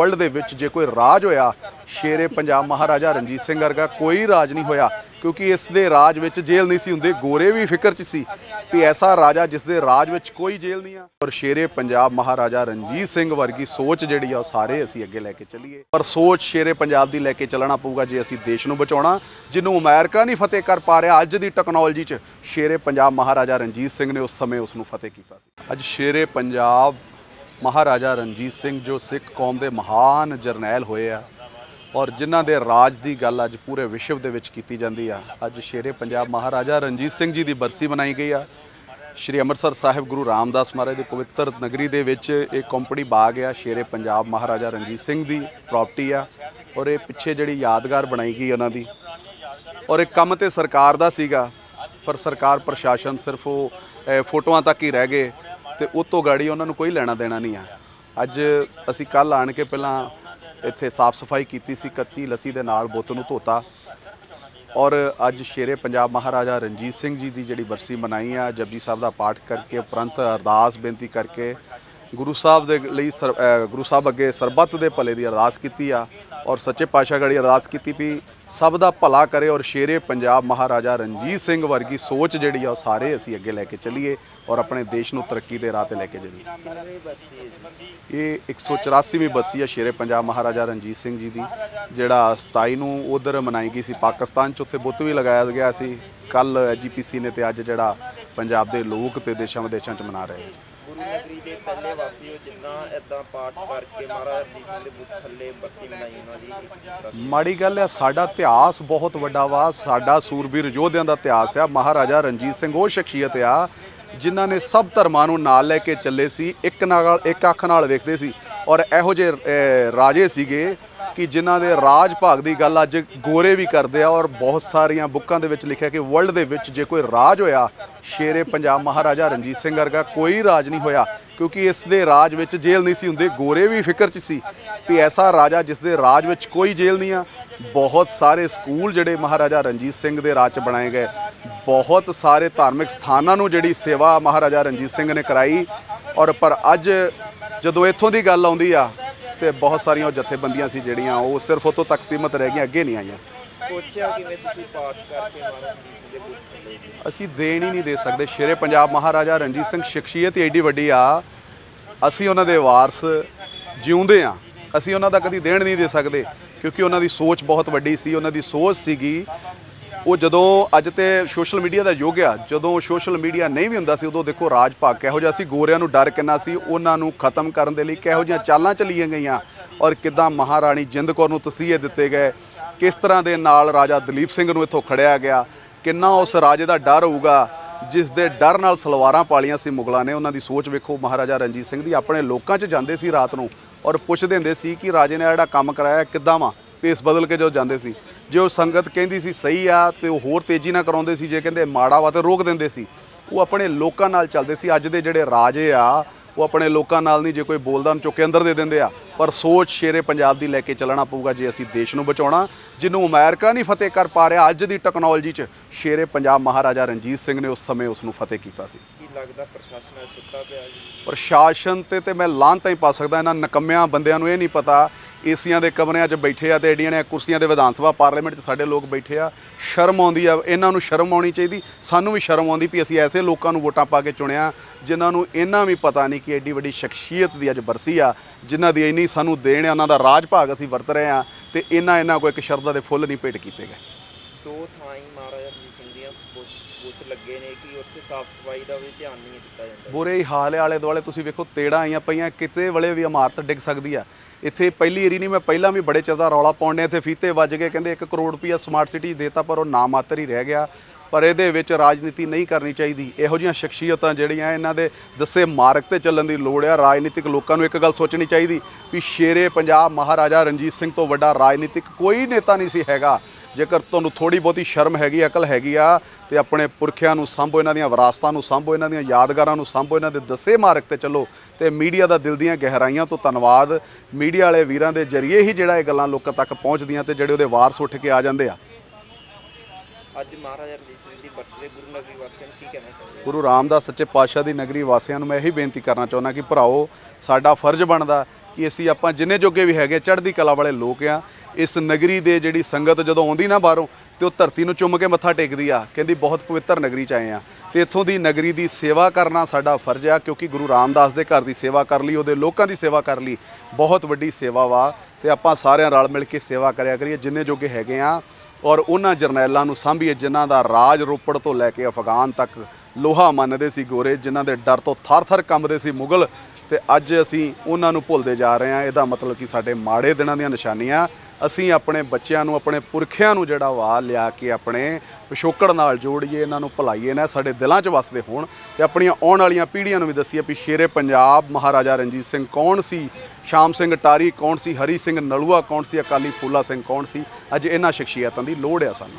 World ਦੇ ਵਿੱਚ ਜੇ ਕੋਈ ਰਾਜ ਹੋਇਆ, ਸ਼ੇਰੇ ਪੰਜਾਬ ਮਹਾਰਾਜਾ ਰਣਜੀਤ ਸਿੰਘ ਵਰਗਾ ਕੋਈ ਰਾਜ ਨਹੀਂ ਹੋਇਆ, ਕਿਉਂਕਿ ਇਸ ਦੇ ਰਾਜ ਵਿੱਚ ਜੇਲ੍ਹ ਨਹੀਂ ਸੀ ਹੁੰਦੇ, ਗੋਰੇ ਵੀ ਫਿਕਰ 'ਚ ਸੀ ਵੀ ਐਸਾ ਰਾਜਾ ਜਿਸ ਦੇ ਰਾਜ ਵਿੱਚ ਕੋਈ ਜੇਲ੍ਹ ਨਹੀਂ ਆ। ਪਰ ਸ਼ੇਰੇ ਪੰਜਾਬ ਮਹਾਰਾਜਾ ਰਣਜੀਤ ਸਿੰਘ ਵਰਗੀ ਸੋਚ ਜਿਹੜੀ ਆ ਉਹ ਸਾਰੇ ਅਸੀਂ ਅੱਗੇ ਲੈ ਕੇ ਚੱਲੀਏ। ਪਰ ਸੋਚ ਸ਼ੇਰੇ ਪੰਜਾਬ ਦੀ ਲੈ ਕੇ ਚੱਲਣਾ ਪਊਗਾ ਜੇ ਅਸੀਂ ਦੇਸ਼ ਨੂੰ ਬਚਾਉਣਾ, ਜਿਹਨੂੰ ਅਮਰੀਕਾ ਨਹੀਂ ਫਤਿਹ ਕਰ ਪਾ ਰਿਹਾ ਅੱਜ ਦੀ ਟੈਕਨੋਲੋਜੀ 'ਚ, ਸ਼ੇਰੇ ਪੰਜਾਬ ਮਹਾਰਾਜਾ ਰਣਜੀਤ ਸਿੰਘ ਨੇ ਉਸ ਸਮੇਂ ਉਸ ਨੂੰ ਫਤਿਹ ਕੀਤਾ ਸੀ। ਅੱਜ ਸ਼ੇਰੇ ਪੰਜਾਬ ਮਹਾਰਾਜਾ ਰਣਜੀਤ ਸਿੰਘ ਜੋ ਸਿੱਖ ਕੌਮ ਦੇ ਮਹਾਨ ਜਰਨੈਲ ਹੋਏ ਆ ਔਰ ਜਿਨ੍ਹਾਂ ਦੇ ਰਾਜ ਦੀ ਗੱਲ ਅੱਜ ਪੂਰੇ ਵਿਸ਼ਵ ਦੇ ਵਿੱਚ ਕੀਤੀ ਜਾਂਦੀ ਆ। ਅੱਜ ਸ਼ੇਰੇ ਪੰਜਾਬ ਮਹਾਰਾਜਾ ਰਣਜੀਤ ਸਿੰਘ ਜੀ ਦੀ ਬਰਸੀ ਮਨਾਈ ਗਈ ਆ। ਸ਼੍ਰੀ ਅੰਮ੍ਰਿਤਸਰ ਸਾਹਿਬ ਗੁਰੂ ਰਾਮਦਾਸ ਮਹਾਰਾਜ ਦੀ ਪਵਿੱਤਰ ਨਗਰੀ ਦੇ ਵਿੱਚ ਇਹ ਕੰਪਨੀ ਬਾਗ ਆ, ਸ਼ੇਰੇ ਪੰਜਾਬ ਮਹਾਰਾਜਾ ਰਣਜੀਤ ਸਿੰਘ ਦੀ ਪ੍ਰਾਪਰਟੀ ਆ ਔਰ ਇਹ ਪਿੱਛੇ ਜਿਹੜੀ ਯਾਦਗਾਰ ਬਣਾਈ ਗਈ ਉਹਨਾਂ ਦੀ। ਔਰ ਇਹ ਕੰਮ ਤੇ ਸਰਕਾਰ ਦਾ ਸੀਗਾ, ਪਰ ਸਰਕਾਰ ਪ੍ਰਸ਼ਾਸਨ ਸਿਰਫ ਉਹ ਫੋਟੋਆਂ ਤੱਕ ਹੀ ਰਹਿ ਗਏ। ਤੇ ਉਹ ਤੋਂ ਗਾੜੀ ਉਹਨਾਂ ਨੂੰ ਕੋਈ ਲੈਣਾ ਦੇਣਾ ਨਹੀਂ ਆ। ਅੱਜ ਅਸੀਂ ਕੱਲ ਆਣ ਕੇ ਪਹਿਲਾਂ ਇੱਥੇ ਸਾਫ਼ ਸਫ਼ਾਈ ਕੀਤੀ ਸੀ, ਕੱਚੀ ਲੱਸੀ ਦੇ ਨਾਲ ਬੁੱਤ ਨੂੰ ਧੋਤਾ। ਔਰ ਅੱਜ ਸ਼ੇਰੇ ਪੰਜਾਬ ਮਹਾਰਾਜਾ ਰਣਜੀਤ ਸਿੰਘ ਜੀ ਦੀ ਜਿਹੜੀ ਬਰਸੀ ਮਨਾਈ ਆ, ਜਪਜੀ ਸਾਹਿਬ ਦਾ ਪਾਠ ਕਰਕੇ ਉਪਰੰਤ ਅਰਦਾਸ ਬੇਨਤੀ ਕਰਕੇ ਗੁਰੂ ਸਾਹਿਬ ਦੇ ਲਈ ਸਰ- ਗੁਰੂ ਸਾਹਿਬ ਅੱਗੇ ਸਰਬੱਤ ਦੇ ਭਲੇ ਦੀ ਅਰਦਾਸ ਕੀਤੀ ਆ ਔਰ ਸੱਚੇ ਪਾਤਸ਼ਾਹ ਗੜੀ ਅਰਦਾਸ ਕੀਤੀ ਵੀ ਸਭ ਦਾ ਭਲਾ ਕਰੇ ਔਰ ਸ਼ੇਰੇ ਪੰਜਾਬ ਮਹਾਰਾਜਾ ਰਣਜੀਤ ਸਿੰਘ ਵਰਗੀ ਸੋਚ ਜਿਹੜੀ ਆ ਉਹ ਸਾਰੇ ਅਸੀਂ ਅੱਗੇ ਲੈ ਕੇ ਚੱਲੀਏ ਔਰ ਆਪਣੇ ਦੇਸ਼ ਨੂੰ ਤਰੱਕੀ ਦੇ ਰਾਹ ਤੇ ਲੈ ਕੇ ਜਾਈਏ ਇਹ 184ਵੀਂ ਬਰਸੀ ਆ ਸ਼ੇਰੇ ਪੰਜਾਬ ਮਹਾਰਾਜਾ ਰਣਜੀਤ ਸਿੰਘ ਜੀ ਦੀ, ਜਿਹੜਾ 27 ਨੂੰ ਉਧਰ ਮਨਾਈ ਗਈ ਸੀ ਪਾਕਿਸਤਾਨ ਚ, ਉੱਥੇ ਬੁੱਤ ਵੀ ਲਗਾਇਆ ਗਿਆ ਸੀ। ਕੱਲ ਐਜੀਪੀਸੀ ਨੇ ਤੇ ਅੱਜ ਜਿਹੜਾ ਪੰਜਾਬ ਦੇ ਲੋਕ ਤੇ ਦੇਸ਼ਾਂ ਵਿਦੇਸ਼ਾਂ ਚ ਮਨਾ ਰਹੇ ਗੁਰੂ ਦੇ ਪਹਿਲੇ ਵਾਸੀ ਹੋ ਇਦਾਂ ਪਾਠ ਕਰਕੇ ਮਹਾਰਾਜ ਜੀ ਦੇ ਬੁੱਤ ਥੱਲੇ ਬੱਤੀ ਬਣਾਈ ਉਹਨਾਂ ਦੀ ਮਾੜੀ ਗੱਲ ਹੈ ਸਾਡਾ ਇਤਿਹਾਸ ਬਹੁਤ ਵੱਡਾ ਵਾ, ਸਾਡਾ ਸੂਰਬੀਰ ਯੋਧਿਆਂ ਦਾ ਇਤਿਹਾਸ ਆ, ਮਹਾਰਾਜਾ ਰਣਜੀਤ ਸਿੰਘ ਉਹ ਸ਼ਖਸੀਅਤ ਆ, ਜਿਨ੍ਹਾਂ ਨੇ ਸਭ ਧਰਮਾਂ ਨੂੰ ਨਾਲ ਲੈ ਕੇ ਚੱਲੇ ਸੀ, ਇੱਕ ਨਾਲ, ਇੱਕ ਅੱਖ ਨਾਲ ਵੇਖਦੇ ਸੀ ਔਰ ਇਹੋ ਜਿਹੇ ਰਾਜੇ ਸੀਗੇ ਕਿ ਜਿਨ੍ਹਾਂ ਦੇ ਰਾਜ ਭਾਗ ਦੀ ਗੱਲ ਅੱਜ ਗੋਰੇ ਵੀ ਕਰਦੇ ਆ ਔਰ ਬਹੁਤ ਸਾਰੀਆਂ ਬੁੱਕਾਂ ਦੇ ਵਿੱਚ ਲਿਖਿਆ ਕਿ ਵਰਲਡ ਦੇ ਵਿੱਚ ਜੇ ਕੋਈ ਰਾਜ ਹੋਇਆ, ਸ਼ੇਰੇ ਪੰਜਾਬ ਮਹਾਰਾਜਾ ਰਣਜੀਤ ਸਿੰਘ ਵਰਗਾ ਕੋਈ ਰਾਜ ਨਹੀਂ ਹੋਇਆ, ਕਿਉਂਕਿ ਇਸ ਦੇ ਰਾਜ ਵਿੱਚ ਜੇਲ੍ਹ ਨਹੀਂ ਸੀ ਹੁੰਦੇ, ਗੋਰੇ ਵੀ ਫਿਕਰ 'ਚ ਸੀ ਵੀ ਐਸਾ ਰਾਜਾ ਜਿਸ ਦੇ ਰਾਜ ਵਿੱਚ ਕੋਈ ਜੇਲ੍ਹ ਨਹੀਂ ਆ। ਬਹੁਤ ਸਾਰੇ ਸਕੂਲ ਜਿਹੜੇ ਮਹਾਰਾਜਾ ਰਣਜੀਤ ਸਿੰਘ ਦੇ ਰਾਜ 'ਚ ਬਣਾਏ ਗਏ, ਬਹੁਤ ਸਾਰੇ ਧਾਰਮਿਕ ਸਥਾਨਾਂ ਨੂੰ ਜਿਹੜੀ ਸੇਵਾ ਮਹਾਰਾਜਾ ਰਣਜੀਤ ਸਿੰਘ ਨੇ ਕਰਾਈ ਔਰ ਪਰ ਅੱਜ ਜਦੋਂ ਇੱਥੋਂ ਦੀ ਗੱਲ ਆਉਂਦੀ ਆ ਤੇ ਬਹੁਤ ਸਾਰੀਆਂ ਉਹ ਜਥੇਬੰਦੀਆਂ ਸੀ ਜਿਹੜੀਆਂ ਉਹ ਸਿਰਫ ਉਤੋਂ ਤੱਕ ਸੀਮਤ ਰਹਿ ਗਈਆਂ ਅੱਗੇ ਨਹੀਂ ਆਈਆਂ। ਸੋਚਿਆ ਕਿਵੇਂ ਤੁਸੀਂ ਪਾਠ ਕਰਕੇ ਮਹਾਰਾਜ ਜੀ ਦੇ ਬੁੱਤ ਥੱਲੇ ਅਸੀਂ ਦੇਣ ਹੀ ਨਹੀਂ ਦੇ ਸਕਦੇ। ਸ਼ੇਰੇ ਪੰਜਾਬ ਮਹਾਰਾਜਾ ਰਣਜੀਤ ਸਿੰਘ ਸ਼ਖਸੀਅਤ ਹੀ ਐਡੀ ਵੱਡੀ ਆ। ਅਸੀਂ ਉਹਨਾਂ ਦੇ ਵਾਰਸ ਜਿਉਂਦੇ ਆ ਅਸੀਂ ਉਹਨਾਂ ਦਾ ਕਦੀ ਦੇਣ ਨਹੀਂ ਦੇ ਸਕਦੇ ਕਿਉਂਕਿ ਉਹਨਾਂ ਦੀ ਸੋਚ ਬਹੁਤ ਵੱਡੀ ਸੀ। ਉਹਨਾਂ ਦੀ ਸੋਚ ਸੀਗੀ ਉਹ ਜਦੋਂ ਅੱਜ ਤੇ ਸੋਸ਼ਲ ਮੀਡੀਆ ਦਾ ਯੁੱਗ ਆ, ਜਦੋਂ ਸੋਸ਼ਲ ਮੀਡੀਆ ਨਹੀਂ ਵੀ ਹੁੰਦਾ ਸੀ, ਉਦੋਂ ਦੇਖੋ ਰਾਜ ਭਾਗ ਕਿਹੋ ਜਿਹਾ ਸੀ, ਗੋਰਿਆਂ ਨੂੰ ਡਰ ਕਿੰਨਾ ਸੀ, ਉਹਨਾਂ ਨੂੰ ਖਤਮ ਕਰਨ ਦੇ ਲਈ ਕਿਹੋ ਜਿਹੀਆਂ ਚਾਲਾਂ ਚੱਲੀਆਂ ਗਈਆਂ ਔਰ ਕਿਦਾਂ ਮਹਾਰਾਣੀ ਜਿੰਦ ਕੌਰ ਨੂੰ ਤਸੀਹੇ ਦਿੱਤੇ ਗਏ, ਕਿਸ ਤਰ੍ਹਾਂ ਦੇ ਨਾਲ ਰਾਜਾ ਦਲੀਪ ਸਿੰਘ ਨੂੰ ਇੱਥੋਂ ਖੜਿਆ ਗਿਆ, ਕਿੰਨਾ ਉਸ ਰਾਜੇ ਦਾ ਡਰ ਹੋਊਗਾ, ਜਿਸ ਦੇ ਡਰ ਨਾਲ ਸਲਵਾਰਾਂ ਪਾਲੀਆਂ ਸੀ ਮੁਗਲਾਂ ਨੇ, ਉਹਨਾਂ ਦੀ ਸੋਚ ਵੇਖੋ ਮਹਾਰਾਜਾ ਰਣਜੀਤ ਸਿੰਘ ਦੀ, ਆਪਣੇ ਲੋਕਾਂ 'ਚ ਜਾਂਦੇ ਸੀ ਰਾਤ ਨੂੰ ਔਰ ਪੁੱਛਦੇ ਹੁੰਦੇ ਸੀ ਕਿ ਰਾਜੇ ਨੇ ਜਿਹੜਾ ਕੰਮ ਕਰਾਇਆ, ਕਿੱਦਾਂ ਵਾ ਪੇਸ ਬਦਲ ਕੇ ਜਦੋਂ ਜਾਂਦੇ ਸੀ। ਜੇ ਉਹ ਸੰਗਤ ਕਹਿੰਦੀ ਸੀ ਸਹੀ ਆ ਤੇ ਉਹ ਹੋਰ ਤੇਜ਼ੀ ਨਾਲ ਕਰਾਉਂਦੇ ਸੀ, ਜੇ ਕਹਿੰਦੇ ਮਾੜਾ ਵਾ ਤੇ ਰੋਕ ਦਿੰਦੇ ਸੀ। ਉਹ ਆਪਣੇ ਲੋਕਾਂ ਨਾਲ ਚੱਲਦੇ ਸੀ। ਅੱਜ ਦੇ ਜਿਹੜੇ ਰਾਜੇ ਆ, ਉਹ ਆਪਣੇ ਲੋਕਾਂ ਨਾਲ ਨਹੀਂ, ਜੇ ਕੋਈ ਬੋਲਦਾ ਉਹਨੂੰ ਚੁੱਕ ਕੇ ਅੰਦਰ ਦੇ ਦਿੰਦੇ ਆ। ਪਰ ਸੋਚ ਸ਼ੇਰੇ ਪੰਜਾਬ ਦੀ ਲੈ ਕੇ ਚੱਲਣਾ ਪਊਗਾ ਜੇ ਅਸੀਂ ਦੇਸ਼ ਨੂੰ ਬਚਾਉਣਾ ਜਿਹਨੂੰ ਅਮਰੀਕਾ ਨਹੀਂ ਫਤਿਹ ਕਰ ਪਾ ਰਿਹਾ ਅੱਜ ਦੀ ਟੈਕਨੋਲੋਜੀ 'ਚ ਸ਼ੇਰੇ ਪੰਜਾਬ ਮਹਾਰਾਜਾ ਰਣਜੀਤ ਸਿੰਘ ਨੇ ਉਸ ਸਮੇਂ ਉਸ ਨੂੰ ਫਤਿਹ ਕੀਤਾ ਸੀ। ਕੀ ਲੱਗਦਾ ਪ੍ਰਸ਼ਾਸਨ ਸੁੱਤਾ ਪਿਆ ਜੀ? ਪ੍ਰਸ਼ਾਸਨ ਤੇ ਤੇ ਮੈਂ ਲਾਂਤਾਂ ਹੀ ਪਾ ਸਕਦਾ ਇਹਨਾਂ ਨਕਮਿਆਂ ਬੰਦਿਆਂ ਨੂੰ ਇਹ ਨਹੀਂ ਪਤਾ ਏਸੀਆਂ ਦੇ ਕਮਰਿਆਂ 'ਚ ਬੈਠੇ ਆ ਤੇ ਏਡੀਆਂ ਨੇ ਕੁਰਸੀਆਂ ਦੇ ਵਿਧਾਨ ਸਭਾ ਪਾਰਲੀਮੈਂਟ 'ਚ ਸਾਡੇ ਲੋਕ ਬੈਠੇ ਆ ਸ਼ਰਮ ਆਉਂਦੀ ਆ ਇਹਨਾਂ ਨੂੰ ਸ਼ਰਮ ਆਉਣੀ ਚਾਹੀਦੀ ਸਾਨੂੰ ਵੀ ਸ਼ਰਮ ਆਉਂਦੀ ਵੀ ਅਸੀਂ ਐਸੇ ਲੋਕਾਂ ਨੂੰ ਵੋਟਾਂ ਪਾ ਕੇ ਚੁਣਿਆ ਜਿਨ੍ਹਾਂ ਨੂੰ ਇਹਨਾਂ ਵੀ ਪਤਾ ਨਹੀਂ ਕਿ ਐਡੀ ਵੱਡੀ ਸ਼ਖਸੀਅਤ ਦੀ ਅੱਜ ਬਰਸੀ ਆ ਜਿਨ੍ਹਾਂ ਦੀ ਇੰਨੀ ਸਾਨੂੰ ਦੇਣ ਆ ਉਹਨਾਂ ਦਾ ਰਾਜ ਭਾਗ ਅਸੀਂ ਵਰਤ ਰਹੇ ਆ ਤੇ ਇਹਨਾਂ ਇਹਨਾਂ ਕੋਈ ਇੱਕ ਸ਼ਰਧਾ ਦੇ ਫੁੱਲ ਨਹੀਂ ਭੇਟ ਕੀਤੇ ਗਏ। ਦੋ ਥਾਈਂ ਮਹਾਰਾਜਾ ਰਣਜੀਤ ਸਿੰਘ ਦੀਆਂ ਬੁੱਤ ਬੁੱਤ ਲੱਗੇ ਨੇ ਕਿ ਉੱਥੇ ਸਾਫ਼ ਸਫ਼ਾਈ ਦਾ ਵੀ ਧਿਆਨ ਨਹੀਂ ਦਿੱਤਾ ਜਾਂਦਾ। ਬੁਰੇ ਹੀ ਹਾਲ ਹੈ ਆਲੇ ਦੁਆਲੇ ਤੁਸੀਂ ਵੇਖੋ ਤੇੜਾਂ ਆਈਆਂ ਪਈਆਂ ਕਿਤੇ ਵੇਲੇ ਵੀ ਇਮਾਰਤ ਡਿੱਗ ਸਕਦੀ ਆ। ਇੱਥੇ ਪਹਿਲੀ ਏਰੀ ਨਹੀਂ ਮੈਂ ਪਹਿਲਾਂ ਵੀ ਬੜੇ ਚਿਰ ਦਾ ਰੌਲਾ ਪਾਉਂਦੇ ਇੱਥੇ ਫੀਤੇ ਵੱਜ ਗਏ ਕਹਿੰਦੇ 1 ਕਰੋੜ ਰੁਪਈਆ ਸਮਾਰਟ ਸਿਟੀ ਦੇਤਾ ਪਰ ਉਹ ਨਾ ਮਾਤਰ ਹੀ ਰਹਿ ਗਿਆ। ਪਰ ਇਹਦੇ ਵਿੱਚ ਰਾਜਨੀਤੀ ਨਹੀਂ ਕਰਨੀ ਚਾਹੀਦੀ। ਇਹੋ ਜਿਹੀਆਂ ਸ਼ਖਸੀਅਤਾਂ ਜਿਹੜੀਆਂ ਇਹਨਾਂ ਦੇ ਦੱਸੇ ਮਾਰਗ ਤੇ ਚੱਲਣ ਦੀ ਲੋੜ ਆ। ਰਾਜਨੀਤਿਕ ਲੋਕਾਂ ਨੂੰ ਇੱਕ ਗੱਲ ਸੋਚਣੀ ਚਾਹੀਦੀ ਵੀ ਸ਼ੇਰੇ ਪੰਜਾਬ ਮਹਾਰਾਜਾ ਰਣਜੀਤ ਸਿੰਘ ਤੋਂ ਵੱਡਾ ਰਾਜਨੀਤਿਕ ਕੋਈ ਨੇਤਾ ਨਹੀਂ ਸੀ ਹੈਗਾ। ਜੇਕਰ ਤੁਹਾਨੂੰ ਥੋੜੀ ਬਹੁਤੀ ਸ਼ਰਮ ਹੈਗੀ, ਅਕਲ ਹੈਗੀ ਆ, ਤੇ ਆਪਣੇ ਪੁਰਖਿਆਂ ਨੂੰ ਸੰਭੋ ਇਹਨਾਂ ਦੀਆਂ ਵਿਰਾਸਤਾਂ ਨੂੰ ਸੰਭੋ, ਇਹਨਾਂ ਦੀਆਂ ਯਾਦਗਾਰਾਂ ਨੂੰ ਸੰਭੋ, ਇਹਨਾਂ ਦੇ ਦੱਸੇ ਮਾਰਗ ਤੇ ਚੱਲੋ, ਤੇ ਮੀਡੀਆ ਦਾ ਦਿਲ ਦੀਆਂ ਗਹਿਰਾਈਆਂ ਤੋਂ ਧੰਨਵਾਦ। ਮੀਡੀਆ ਵਾਲੇ ਵੀਰਾਂ ਦੇ ਜਰੀਏ ਹੀ ਜਿਹੜਾ ਇਹ ਗੱਲਾਂ ਲੋਕਾਂ ਤੱਕ ਪਹੁੰਚਦੀਆਂ ਤੇ ਜਿਹੜੇ ਉਹਦੇ ਵਾਰਸ ਉੱਠ ਕੇ ਆ ਜਾਂਦੇ ਆ। ਅੱਜ ਮਹਾਰਾਜਾ ਰਣਜੀਤ ਸਿੰਘ ਦੀ ਬਰਸੀ ਦੇ ਗੁਰੂ ਨਗਰੀ ਵਾਸੀਆਂ ਨੂੰ ਕੀ ਕਹਿਣਾ ਚਾਹੁੰਦੇ ਗੁਰੂ ਰਾਮਦਾਸ ਸੱਚੇ ਪਾਤਸ਼ਾਹ ਦੀ ਨਗਰੀ ਵਾਸੀਆਂ ਨੂੰ ਮੈਂ ਇਹੀ ਬੇਨਤੀ ਕਰਨਾ ਚਾਹੁੰਦਾ ਕਿ ਭਰਾਓ, ਸਾਡਾ ਫਰਜ਼ ਬਣਦਾ ਕਿ ਅਸੀਂ ਆਪਾਂ ਜਿੰਨੇ ਜੋਗੇ ਵੀ ਹੈਗੇ, ਚੜ੍ਹਦੀ ਕਲਾ ਵਾਲੇ ਲੋਕ ਆ, ਇਸ ਨਗਰੀ ਦੇ ਜਿਹੜੀ ਸੰਗਤ ਜਦੋਂ ਆਉਂਦੀ ਨਾ ਬਾਹਰੋਂ ਤੇ ਉਹ ਧਰਤੀ ਨੂੰ ਚੁੰਮ ਕੇ ਮੱਥਾ ਟੇਕਦੀ ਆ, ਕਹਿੰਦੀ ਬਹੁਤ ਪਵਿੱਤਰ ਨਗਰੀ ਚ ਆਏ ਆ। ਤੇ ਇੱਥੋਂ ਦੀ ਨਗਰੀ ਦੀ ਸੇਵਾ ਕਰਨਾ ਸਾਡਾ ਫਰਜ਼ ਆ, ਕਿਉਂਕਿ ਗੁਰੂ ਰਾਮਦਾਸ ਦੇ ਘਰ ਦੀ ਸੇਵਾ ਕਰ ਲਈ, ਉਹਦੇ ਲੋਕਾਂ ਦੀ ਸੇਵਾ ਕਰ ਲਈ। ਬਹੁਤ ਵੱਡੀ ਸੇਵਾ ਵਾ, ਤੇ ਆਪਾਂ ਸਾਰਿਆਂ ਰਲ ਮਿਲ ਕੇ ਸੇਵਾ ਕਰਿਆ ਕਰੀਏ, ਜਿੰਨੇ ਜੋਗੇ ਹੈਗੇ ਆ, ਔਰ ਉਹਨਾਂ ਜਰਨੈਲਾਂ ਨੂੰ ਸਾਂਭੀਏ, ਜਿਨ੍ਹਾਂ ਦਾ ਰਾਜ ਰੋਪੜ ਤੋਂ ਲੈ ਕੇ ਅਫਗਾਨ ਤੱਕ ਲੋਹਾ ਮੰਨਦੇ ਸੀ ਗੋਰੇ, ਜਿਨ੍ਹਾਂ ਦੇ ਡਰ ਤੋਂ ਥਰ-ਥਰ ਕੰਬਦੇ ਸੀ ਮੁਗਲ। ਤੇ ਅੱਜ ਅਸੀਂ ਉਹਨਾਂ ਨੂੰ ਭੁੱਲਦੇ ਜਾ ਰਹੇ ਹਾਂ ਇਹਦਾ ਮਤਲਬ ਕਿ ਸਾਡੇ ਮਾੜੇ ਦਿਨਾਂ ਦੀਆਂ ਨਿਸ਼ਾਨੀਆਂ ਅਸੀਂ ਆਪਣੇ ਬੱਚਿਆਂ ਨੂੰ, ਆਪਣੇ ਪੁਰਖਿਆਂ ਨੂੰ ਜਿਹੜਾ ਵਾ ਲਿਆ ਕੇ ਆਪਣੇ ਪਿਛੋਕੜ ਨਾਲ ਜੋੜੀਏ, ਇਹਨਾਂ ਨੂੰ ਭੁਲਾਈਏ, ਨਾ ਸਾਡੇ ਦਿਲਾਂ 'ਚ ਵਸਦੇ ਹੋਣ ਤੇ ਆਪਣੀਆਂ ਆਉਣ ਵਾਲੀਆਂ ਪੀੜ੍ਹੀਆਂ ਨੂੰ ਵੀ ਦੱਸੀਏ ਵੀ ਸ਼ੇਰੇ ਪੰਜਾਬ ਮਹਾਰਾਜਾ ਰਣਜੀਤ ਸਿੰਘ ਕੌਣ ਸੀ, ਸ਼ਾਮ ਸਿੰਘ ਟਾਰੀ ਕੌਣ ਸੀ, ਹਰੀ ਸਿੰਘ ਨਲੂਆ ਕੌਣ ਸੀ, ਅਕਾਲੀ ਫੂਲਾ ਸਿੰਘ ਕੌਣ ਸੀ, ਅੱਜ ਇਹਨਾਂ ਸ਼ਖਸੀਅਤਾਂ ਦੀ ਲੋੜ ਆ ਸਾਨੂੰ।